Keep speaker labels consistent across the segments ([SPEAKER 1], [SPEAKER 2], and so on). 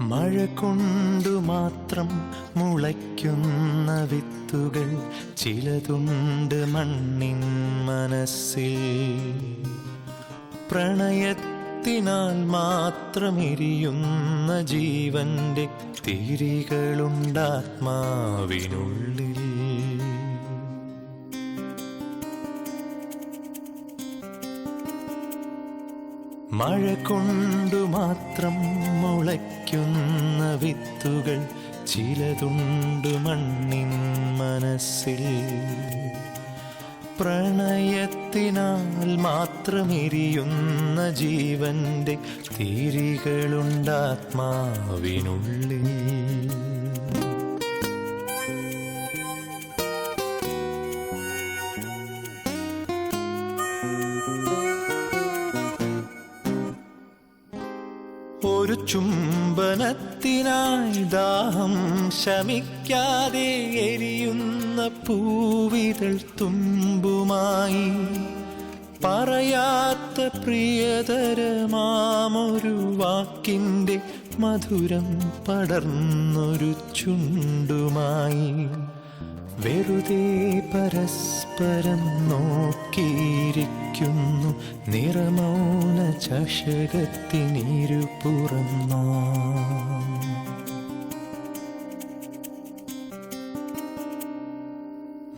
[SPEAKER 1] മഴ കൊണ്ടു മാത്രം മുളയ്ക്കുന്ന വിത്തുകൾ ചിലതുണ്ട് മണ്ണിൻ മനസ്സിൽ. പ്രണയത്തിനാൽ മാത്രം എരിയുന്ന ജീവന്റെ തിരികളുണ്ടാത്മാവിനുള്ളിൽ. മഴ കൊണ്ടു മാത്രം മുളയ്ക്കുന്ന വിത്തുകൾ ചിലതുണ്ട് മണ്ണിൻ മനസ്സിൽ. പ്രണയത്തിനാൽ മാത്രം എരിയുന്ന ജീവന്റെ തിരികളുണ്ടാത്മാവിനുള്ളിൽ ഒരു ചുംബനത്തിനായി ദാഹം ശമിക്കാതെ എരിയുന്ന പൂവിതൾ തുമ്പുമായി പറയാത്ത പ്രിയതരമാമൊരു വാക്കിന്റെ മധുരം പടർന്നൊരു ചുണ്ടുമായി വെറുതെ പരസ്പരം നോക്കിയിരിക്കുന്നു. നിറമൗന ചഷകത്തിനിരുപുറന്നോ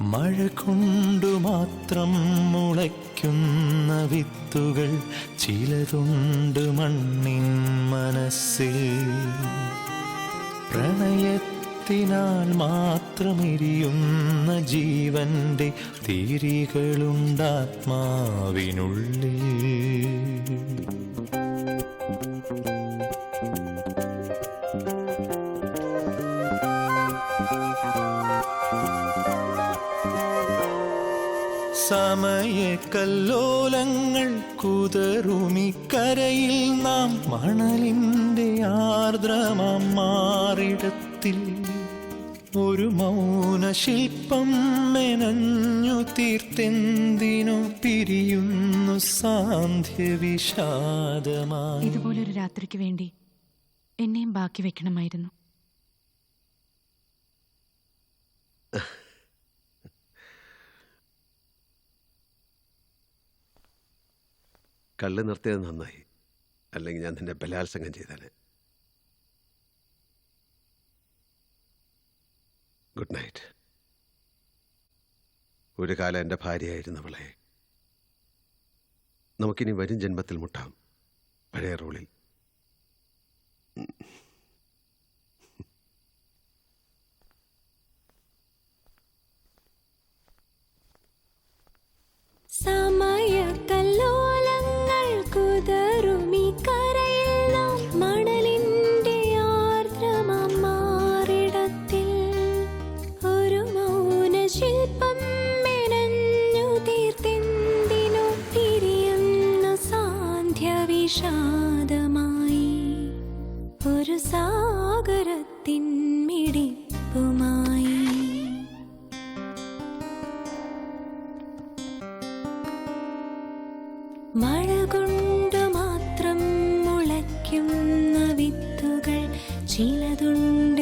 [SPEAKER 1] മഴ കൊണ്ടു മാത്രം മുളയ്ക്കുന്ന വിത്തുകൾ ചിലതുണ്ട് മണ്ണിൻ മനസ്സിൽ. പ്രണയത്തിനാൽ മാത്രം എരിയുന്ന ജീവന്റെ തിരികളുണ്ടാത്മാവിനുള്ളിൽ. സമയക്കല്ലോലങ്ങൾ കുതറുമിക്കരയിൽ നാം മണലിന്റെ ആർദ്രമാം മാറിടത്തിൽ. ഒരു മൗനശില്പം മെനഞ്ഞു തീർത്തെന്തിനു പിരിയുന്നു സാന്ധ്യവിഷാദമായി
[SPEAKER 2] ഇതുപോലൊരു രാത്രിക്ക് വേണ്ടി എന്നെയും ബാക്കി വെക്കണമായിരുന്നു.
[SPEAKER 3] കള്ള് നിർത്തിയത് നന്നായി. അല്ലെങ്കിൽ ഞാൻ നിന്നെ ബലാത്സംഗം ചെയ്തേനെ ഗുഡ് നൈറ്റ്. ഒരു കാലം എന്റെ ഭാര്യയായിരുന്നവളെ നമുക്കിനി വരും ജന്മത്തിൽ മുട്ടാം. പഴയ റോളിൽ.
[SPEAKER 4] സാന്ധ്യവിഷാദമായി ഒരു സാഗരത്തിൻ മിടിപ്പുമായി മഴ കൊണ്ട് മാത്രം മുളയ്ക്കുന്ന വിത്തുകൾ ചിലതുണ്ട്